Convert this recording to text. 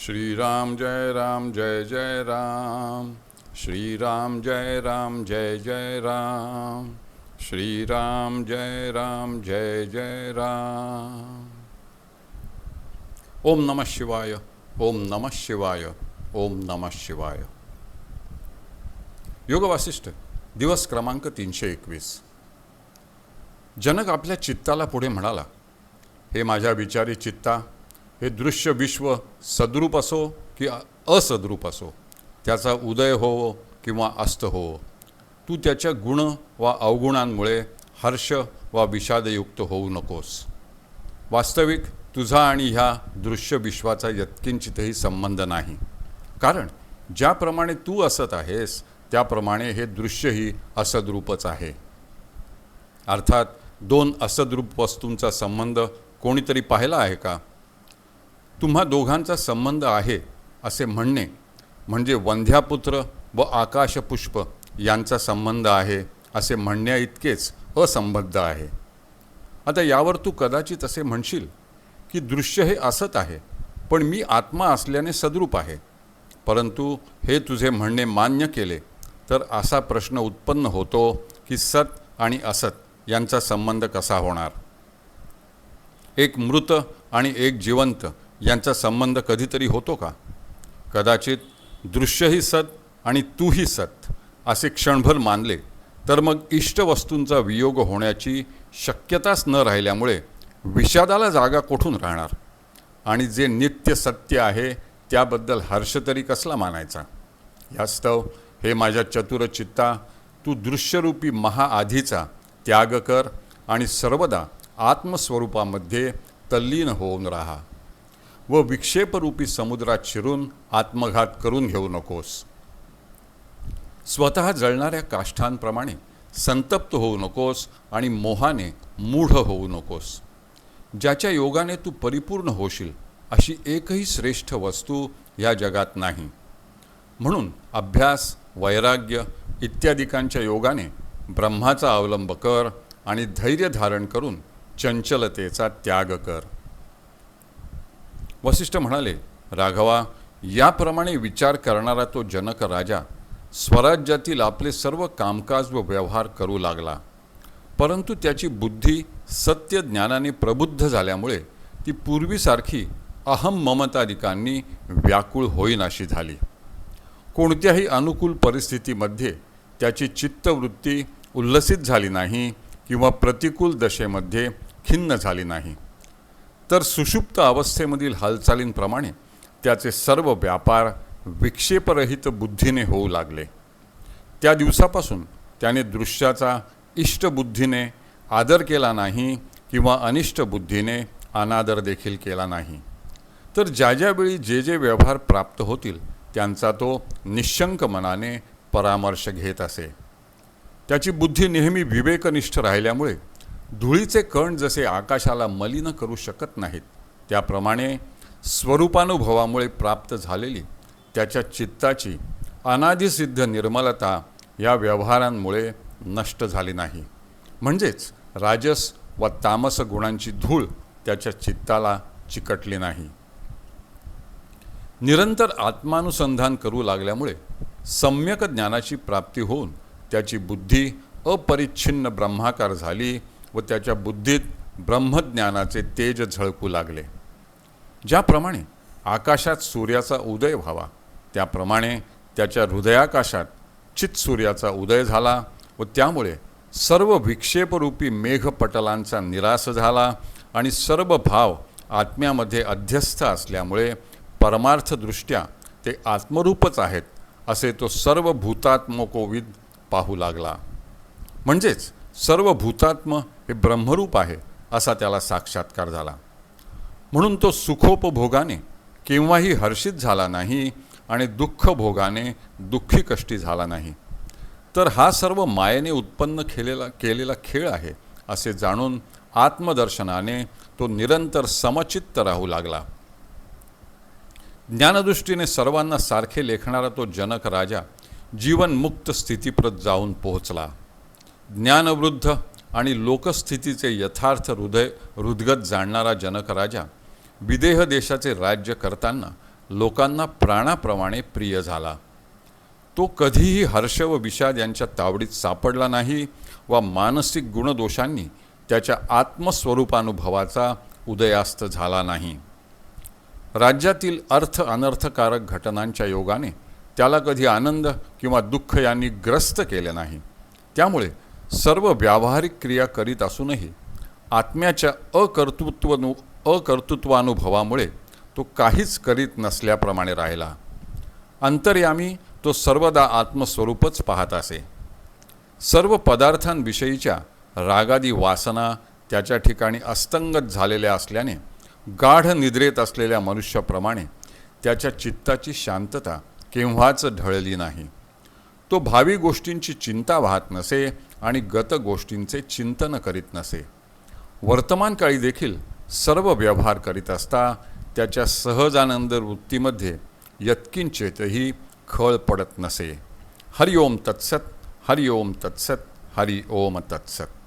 श्रीराम जय राम जय जय राम श्रीराम जय राम जय जय राम श्रीराम जय राम जय जय राम ओम नमः शिवाय ओम नमः शिवाय ओम नमः शिवाय योग वासिष्ठ दिवस क्रमांक तीनशे एकवीस जनक आपल्या चित्ताला पुढे म्हणाला हे माझ्या विचारी चित्ता हे दृश्य विश्व सद्रूप असो की असद्रूप असो त्याचा उदय होवो किंवा अस्त होवो तू त्याच्या गुण वा अवगुणांमुळे हर्ष वा विषादयुक्त होऊ नकोस. वास्तविक तुझा आणि ह्या दृश्य विश्वाचा यत्किंचितही संबंध नाही. कारण ज्याप्रमाणे तू असत आहेस त्याप्रमाणे हे दृश्यही असद्रूपच आहे. अर्थात दोन असद्रूप वस्तूंचा संबंध कोणीतरी पाहिला आहे का? तुम्हा दोघांचा संबंध आहे असे म्हणणे म्हणजे वंध्यापुत्र व आकाशपुष्प यांचा संबंध आहे असे म्हणण्या इतकेच असंबद्ध आहे. आता यावर तू कदाचित असे म्हणशील की दृश्य हे असत आहे पण मी आत्मा असल्याने सद्रूप आहे. परंतु हे तुझे म्हणणे मान्य केले तर असा प्रश्न उत्पन्न होतो की सत आणि असत यांचा संबंध कसा होणार? एक मृत आणि एक जिवंत यांचा संबंध कधीतरी होतो का? कदाचित दृश्यही सत आणि तूही सत असे क्षणभर मानले तर मग इष्टवस्तूंचा वियोग होण्याची शक्यताच न राहिल्यामुळे विषादाला जागा कोठून राहणार? आणि जे नित्य सत्य आहे त्याबद्दल हर्ष तरी कसला मानायचा? यास्तव हे माझ्या चतुर चित्ता तू दृश्यरूपी महाआधीचा त्याग कर आणि सर्वदा आत्मस्वरूपामध्ये तल्लीन होऊन राहा. व विक्षेपरूपी समुद्रात शिरून आत्मघात करून घेऊ नकोस. स्वतः जळणाऱ्या काष्ठांप्रमाणे संतप्त होऊ नकोस आणि मोहाने मूढ होऊ नकोस. ज्याच्या योगाने तू परिपूर्ण होशील अशी एकही श्रेष्ठ वस्तू या जगात नाही. म्हणून अभ्यास वैराग्य इत्यादिकांच्या योगाने ब्रह्माचा अवलंब कर आणि धैर्य धारण करून चंचलतेचा त्याग कर. वसिष्ठ म्हणाले राघवा याप्रमाणे विचार करणारा तो जनक राजा स्वराज्यातील आपले सर्व कामकाज व व्यवहार करू लागला. परंतु त्याची बुद्धी सत्य ज्ञानाने प्रबुद्ध झाल्यामुळे ती पूर्वीसारखी अहम ममतादिकांनी व्याकुळ होईनाशी झाली. कोणत्याही अनुकूल परिस्थितीमध्ये त्याची चित्तवृत्ती उल्लसित झाली नाही किंवा प्रतिकूल दशेमध्ये खिन्न झाली नाही. तर सुषुप्त अवस्थेमधील हालचालींप्रमाणे त्याचे सर्व व्यापार विक्षेपरहित बुद्धीने होऊ लागले. त्या दिवसापासून त्याने दृश्याचा इष्टबुद्धीने आदर केला नाही किंवा अनिष्ट बुद्धीने अनादर देखील केला नाही. तर ज्या ज्यावेळी जे जे व्यवहार प्राप्त होतील त्यांचा तो निशंक मनाने परामर्श घेत असे. त्याची बुद्धी नेहमी विवेकनिष्ठ राहिल्यामुळे धुळीचे कण जसे आकाशाला मलिन करू शकत नाहीत त्याप्रमाणे स्वरूपानुभवामुळे प्राप्त झालेली त्याच्या चित्ताची अनादिसिद्ध निर्मलता या व्यवहारांमुळे नष्ट झाली नाही. म्हणजेच राजस व तामस गुणांची धूळ त्याच्या चित्ताला चिकटली नाही. निरंतर आत्मानुसंधान करू लागल्यामुळे सम्यक ज्ञानाची प्राप्ती होऊन त्याची बुद्धी अपरिच्छिन्न ब्रह्माकार झाली व त्याच्या बुद्धीत ब्रह्मज्ञानाचे तेज झळकू लागले. ज्याप्रमाणे आकाशात सूर्याचा उदय व्हावा त्याप्रमाणे त्याच्या हृदयाकाशात चित सूर्याचा उदय झाला व त्यामुळे सर्व विक्षेपरूपी मेघपटलांचा निराश झाला आणि सर्व भाव आत्म्यामध्ये अध्यस्थ असल्यामुळे परमार्थदृष्ट्या ते आत्मरूपच आहेत असे तो सर्व भूतात्मकोविद पाहू लागला. म्हणजेच सर्व भूतात्म हे ब्रह्मरूप आहे असा त्याला साक्षात्कार झाला. म्हणून तो सुखोपभोगाने केव्हाही हर्षित झाला नाही आणि दुःख भोगाने दुःखी कष्टी झाला नाही. तर हा सर्व मायेने उत्पन्न केलेला केलेला खेळ आहे असे जाणून आत्मदर्शनाने तो निरंतर समचित्त राहू लागला. ज्ञानदृष्टीने सर्वांना सारखे लेखणारा तो जनक राजा जीवनमुक्त स्थितीप्रत जाऊन पोहोचला. ज्ञानवृद्ध आणि लोकस्थितीचे यथार्थ हृदय हृदगत जाणणारा जनक राजा विदेह देशाचे राज्य करताना लोकांना प्राणाप्रमाणे प्रिय झाला. तो कधीही हर्ष व विषाद यांच्या तावडीत सापडला नाही व मानसिक गुणदोषांनी त्याच्या आत्मस्वरूपानुभवाचा उदयास्त झाला नाही. राज्यातील अर्थ अनर्थकारक घटनांच्या योगाने त्याला कधी आनंद किंवा दुःख यांनी ग्रस्त केले नाही. त्यामुळे सर्व व्यावहारिक क्रिया करीत असूनही आत्म्याच्या अकर्तृत्वनु अकर्तृत्वानुभवामुळे तो काहीच करीत नसल्याप्रमाणे राहिला. अंतर्यामी तो सर्वदा आत्मस्वरूपच पाहत असे. सर्व पदार्थांविषयीच्या रागादी वासना त्याच्या ठिकाणी अस्तंगत झालेल्या असल्याने गाढ निद्रेत असलेल्या मनुष्याप्रमाणे त्याच्या चित्ताची शांतता केव्हाच ढळली नाही. तो भावी गोष्टींची चिंता वाहत नसे आणि गत गोष्टींचे चिंतन करीत नसे. वर्तमानकाळी देखील सर्व व्यवहार करीत असता त्याच्या सहजानंद वृत्तीमध्ये यत्किंचितही खळ पडत नसे. हरिओम तत्सत हरिओम तत्सत हरि ओम तत्सत.